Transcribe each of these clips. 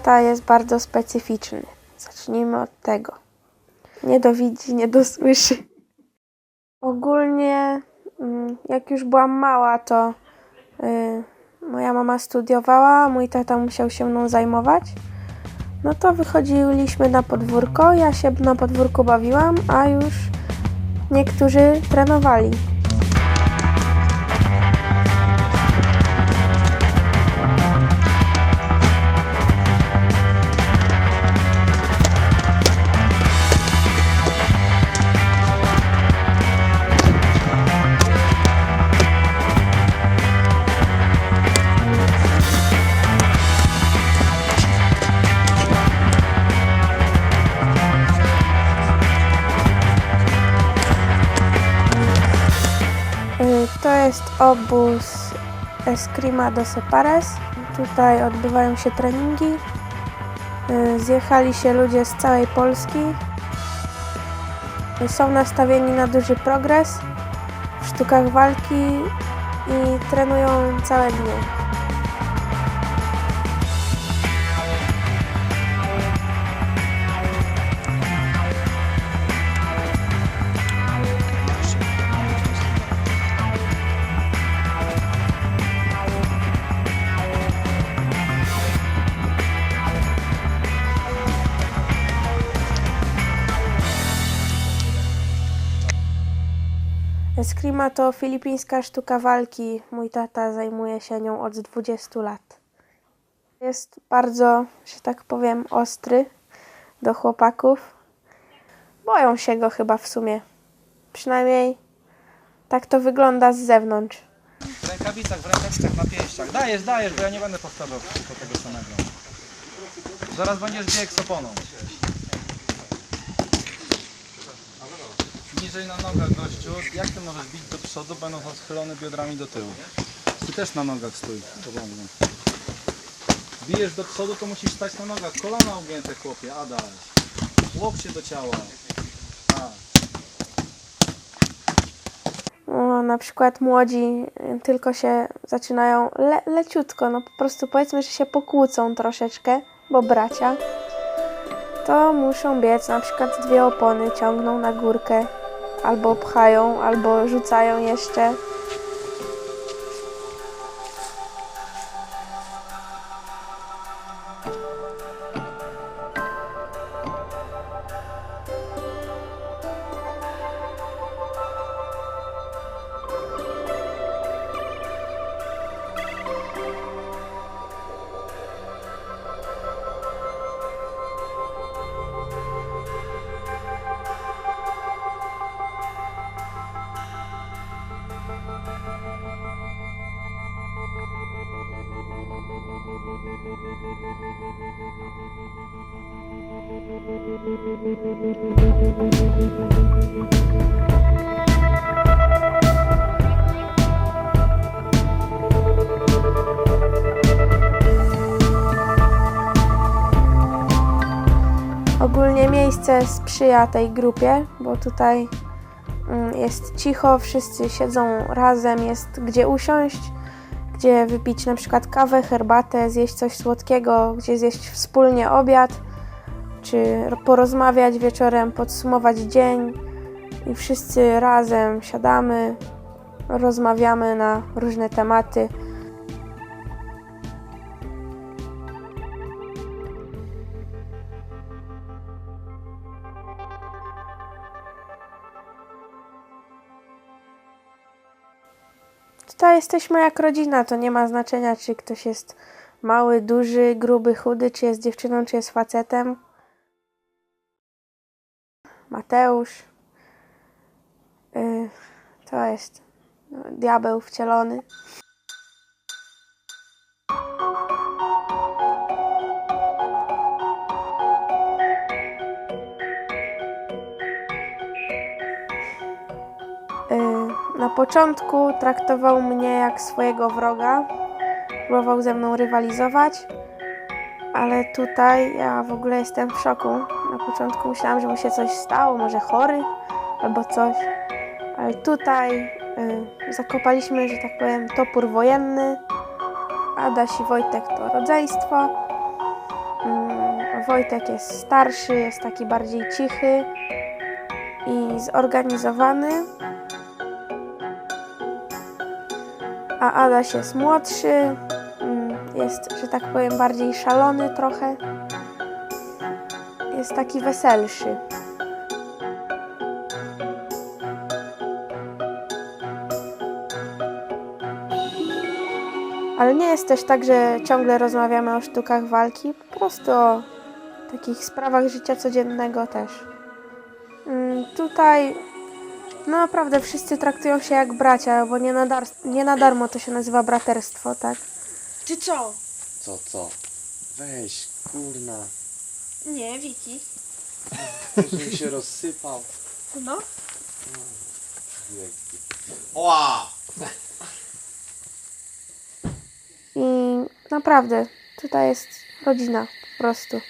tata jest bardzo specyficzny. Zacznijmy od tego. Nie dowidzi, nie dosłyszy. Ogólnie, mm, jak już byłam mała, to y, moja mama studiowała, mój tata musiał się mną zajmować. No to wychodziliśmy na podwórko, ja się na podwórku bawiłam, a już niektórzy trenowali. Obóz Eskrima do Separes. Tutaj odbywają się treningi. Y, Zjechali się ludzie z całej Polski. Są nastawieni na duży progres w sztukach walki i trenują całe dnie. Eskrima to filipińska sztuka walki. Mój tata zajmuje się nią od 20 lat. Jest bardzo, że tak powiem, ostry do chłopaków. Boją się go chyba w sumie. Przynajmniej tak to wygląda z zewnątrz. W rękawicach, w rękawiczkach, na pięściach. Dajesz, dajesz, bo ja nie będę powtarzał tylko tego samego. Zaraz będziesz bieg z Niżej na nogach, gościu. Jak ty możesz bić do przodu, będąc odchylony biodrami do tyłu? Ty też na nogach stój, porządnie. Bijesz do przodu, to musisz stać na nogach. Kolana ugięte, chłopie, Adaś. Łokcie do ciała. Tak. O, na przykład młodzi y, tylko się zaczynają le leciutko, no po prostu powiedzmy, że się pokłócą troszeczkę, bo bracia, to muszą biec na przykład dwie opony, ciągną na górkę, albo pchają, albo rzucają jeszcze. Ogólnie miejsce sprzyja tej grupie, bo tutaj mm, jest cicho, wszyscy siedzą razem, jest gdzie usiąść, gdzie wypić na przykład kawę, herbatę, zjeść coś słodkiego, gdzie zjeść wspólnie obiad, czy ro- porozmawiać wieczorem, podsumować dzień i wszyscy razem siadamy, rozmawiamy na różne tematy. Tutaj jesteśmy jak rodzina, to nie ma znaczenia, czy ktoś jest mały, duży, gruby, chudy, czy jest dziewczyną, czy jest facetem. Mateusz. Y, to jest no, diabeł wcielony. Y, Na początku traktował mnie jak swojego wroga, próbował ze mną rywalizować, ale tutaj ja w ogóle jestem w szoku. Na początku myślałam, że mu się coś stało, może chory albo coś, ale tutaj y, zakopaliśmy, że tak powiem, topór wojenny. Adaś i Wojtek to rodzeństwo. Mm, Wojtek jest starszy, jest taki bardziej cichy i zorganizowany. A Adaś jest młodszy, jest, że tak powiem, bardziej szalony trochę. Jest taki weselszy. Ale nie jest też tak, że ciągle rozmawiamy o sztukach walki, po prostu o takich sprawach życia codziennego też. Mm, Tutaj no naprawdę wszyscy traktują się jak bracia, bo nie na, dar- nie na darmo to się nazywa braterstwo, tak? Ty co? Co, co? Weź, kurna. Nie, Wiki. Żebym się rozsypał. No. Ła! I naprawdę tutaj jest rodzina po prostu.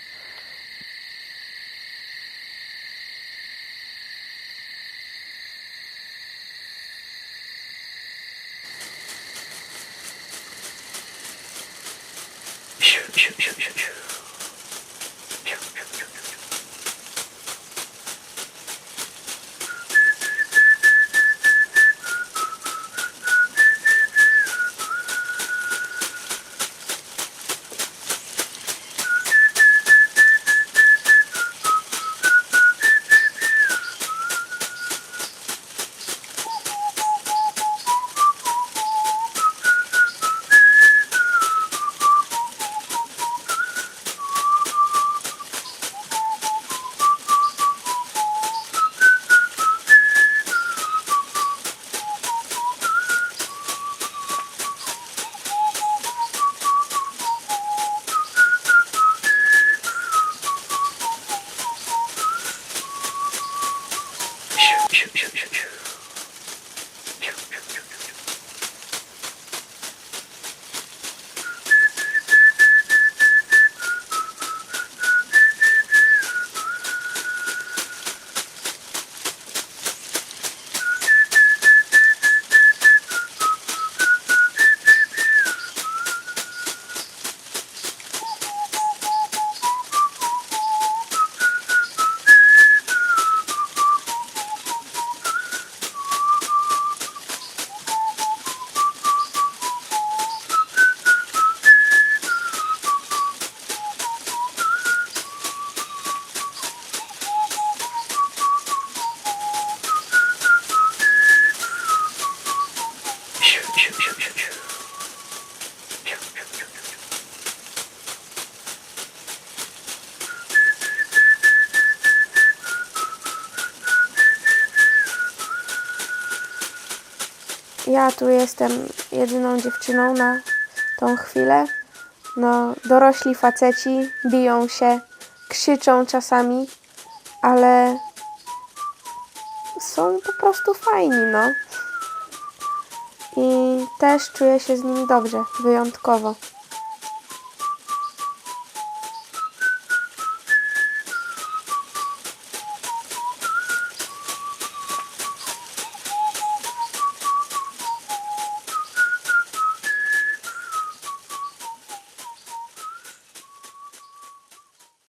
Ja tu jestem jedyną dziewczyną na tą chwilę. No, dorośli faceci biją się, krzyczą czasami, ale są po prostu fajni, no. I też czuję się z nimi dobrze, wyjątkowo.